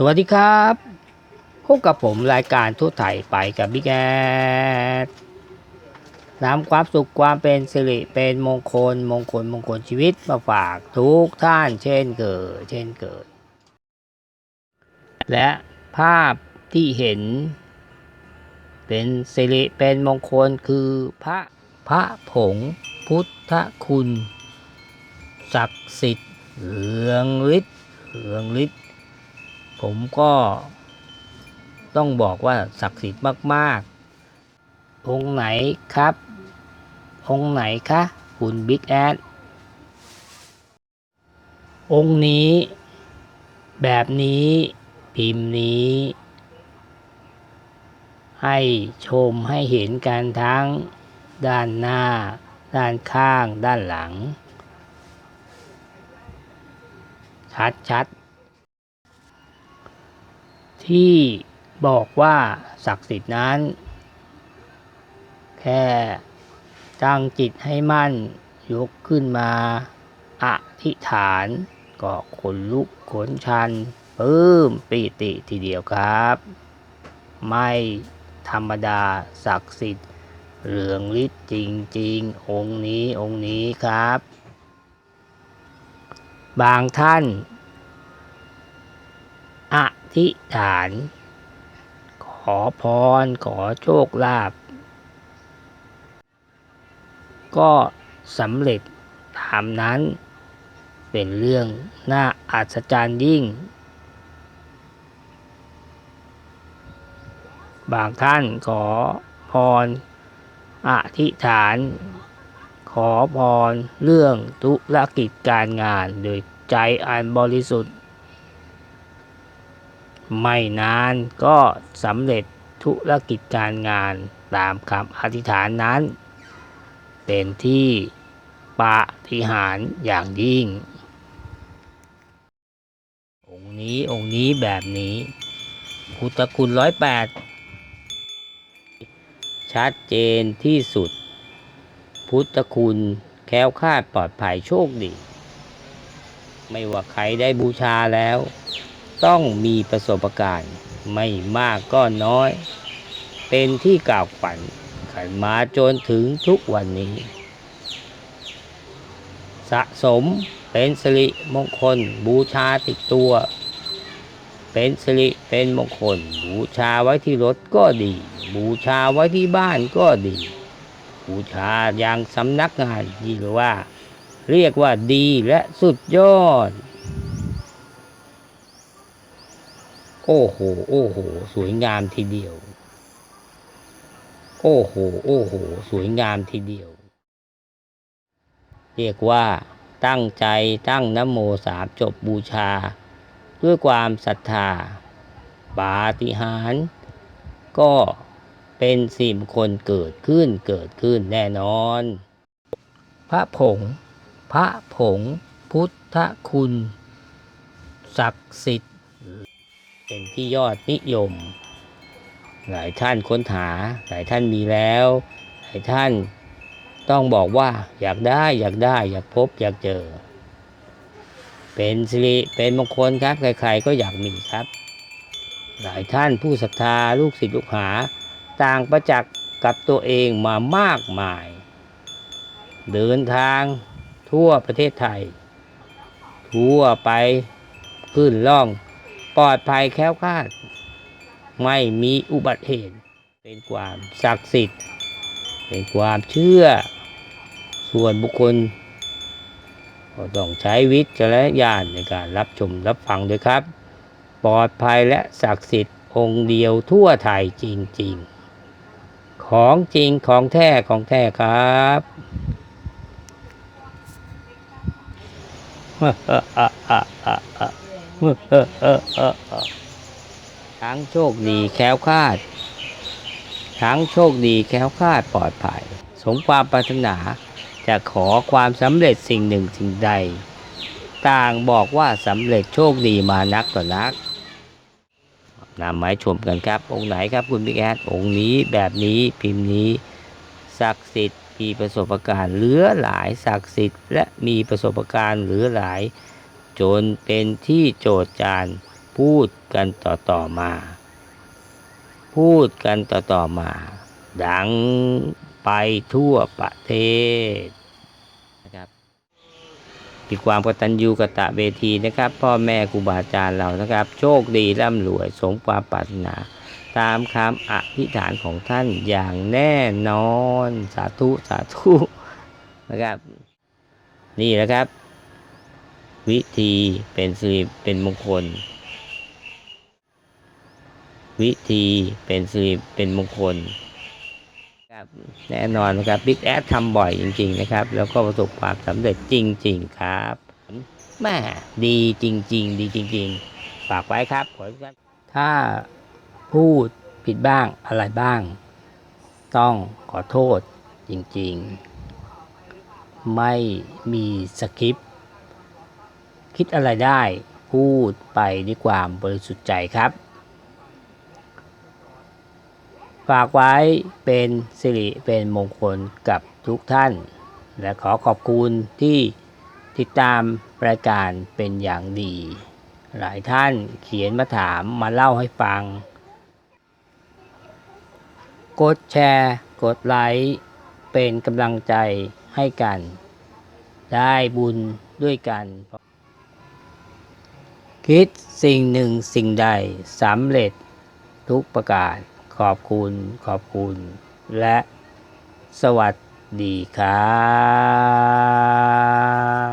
สวัสดีครับพบกับผมรายการทั่วไทยไปกับบิ๊กแอดนำความสุขความเป็นสิริเป็นมงคล มงคลมงคลชีวิตมาฝากทุกท่านเช่นเกิดเช่นเกิด และภาพที่เห็น เป็นสิริเป็นมงคลคือพระพระผงพุทธคุณ ศักดิ์สิทธิ์เรืองฤทธิ์เรืองฤทธิ์ ผมก็ต้องบอกว่าศักดิ์สิทธิ์มาก ๆ องค์ไหนครับ องค์ไหนคะคุณบิ๊กแอดองค์นี้ แบบนี้พิมพ์นี้ ให้ชมให้เห็นกันทั้งด้านหน้า ด้านข้าง ด้านหลัง ชัดๆ ที่บอกว่าศักดิ์สิทธิ์นั้น แค่ตั้งจิตให้มั่นยกขึ้นมาอธิษฐานก็ขนลุกขนชันปลื้มปีติทีเดียวครับ ไม่ธรรมดาศักดิ์สิทธิ์เรืองฤทธิ์จริง ๆ องค์นี้องค์นี้ครับ บางท่าน ธิษฐาน ขอพร ขอโชคลาภก็สำเร็จตามนั้น เป็นเรื่องน่าอัศจรรย์ยิ่ง บางท่านขอพรอธิษฐาน ขอพรเรื่องธุรกิจการงาน โดยใจอันบริสุทธิ์ ไม่นานก็สำเร็จธุรกิจการงานตามคำอธิษฐานนั้น เป็นที่ปาฏิหาริย์อย่างยิ่ง องค์นี้องค์นี้แบบนี้พุทธคุณร้อยแปดชัดเจนที่สุด พุทธคุณแคล้วคลาดปลอดภัยโชคดี ไม่ว่าใครได้บูชาแล้ว ต้องมีประสบการณ์ไม่มากก็น้อย เป็นที่กล่าวขวัญขันมาจนถึงทุกวันนี้ สะสมเป็นสิริมงคลบูชาติดตัว เป็นสิริเป็นมงคล บูชาไว้ที่รถก็ดี บูชาไว้ที่บ้านก็ดี บูชาอย่างสำนักงานที่เรียกว่า เรียกว่าดีและสุดยอด โอ้โห โอ้โห สวยงามทีเดียว โอ้โห โอ้โห สวยงามทีเดียว เรียกว่า ตั้งใจตั้งนโมสามจบบูชา ด้วยความศรัทธา ปาฏิหาริย์ก็เป็นสิ่งมคลเกิดขึ้นเกิดขึ้นแน่นอน พระผง พระผง พุทธคุณ ศักดิ์สิทธิ เป็นที่ยอดนิยม หลายท่านค้นหา หลายท่านมีแล้ว หลายท่านต้องบอกว่าอยากได้อยากได้ อยากพบอยากเจอ เป็นสิริเป็นมงคลครับ ใครๆก็อยากมีครับ หลายท่านผู้ศรัทธาลูกศิษย์ลูกหา ต่างประจักษ์กับตัวเองมามากมาย เดินทางทั่วประเทศไทย ทั่วไปขึ้นล่อง ปลอดภัยแคล้วคลาด ไม่มีอุบัติเหตุ เป็นความศักดิ์สิทธิ์ เป็นความเชื่อ ส่วนบุคคล ก็ต้องใช้วิจารณญาณในการรับชมรับฟังด้วยครับ ปลอดภัยและศักดิ์สิทธิ์องค์เดียวทั่วไทยจริง ๆ ของจริงของแท้ของแท้ครับ ทั้งโชคดีแค้วคาดทั้งโชคดีแค้วคาดปลอดภัย สมความปรารถนาจะขอความสำเร็จสิ่งหนึ่งสิ่งใด ต่างบอกว่าสำเร็จโชคดีมานักต่อนักนำมาชมกันครับ องค์ไหนครับคุณบิ๊กแอดองค์นี้แบบนี้พิมพ์นี้ ศักดิ์สิทธิ์มีประสบการณ์เหลือหลายศักดิ์สิทธิ์และมีประสบการณ์เหลือหลาย จนเป็นที่โจทจานพูดกันต่อๆมา พูดกันต่อๆมา ดังไปทั่วประเทศนะครับมีความกตัญญูกตะเวทีนะครับ พ่อแม่ครูบาอาจารย์เรานะครับ โชคดีร่ำรวยสมความปรารถนา ตามคำอธิษฐานของท่านอย่างแน่นอน สาธุ สาธุนะครับ นี่แหละครับ วิธีเป็นสิริเป็นมงคล วิธีเป็นสิริเป็นมงคลครับแน่นอนนะครับบิ๊กแอดทำบ่อยจริง ๆ นะครับ แล้วก็ประสบความสำเร็จจริง ๆ ครับแม่ดีจริง ๆ ดีจริง ๆ ฝากไว้ครับขอทุกท่านถ้าพูดผิดบ้างอะไรบ้าง ต้องขอโทษจริง ๆ ไม่มีสคริปต์ คิดอะไรได้ พูดไปด้วยความบริสุทธิ์ใจครับ ฝากไว้เป็นสิริเป็นมงคลกับทุกท่าน และขอขอบคุณที่ติดตามรายการเป็นอย่างดี หลายท่านเขียนมาถามมาเล่าให้ฟัง กดแชร์ กดไลค์เป็นกำลังใจให้กัน ได้บุญด้วยกัน คิดสิ่งหนึ่งสิ่งใดสำเร็จทุกประการขอบคุณขอบคุณ และสวัสดีครับ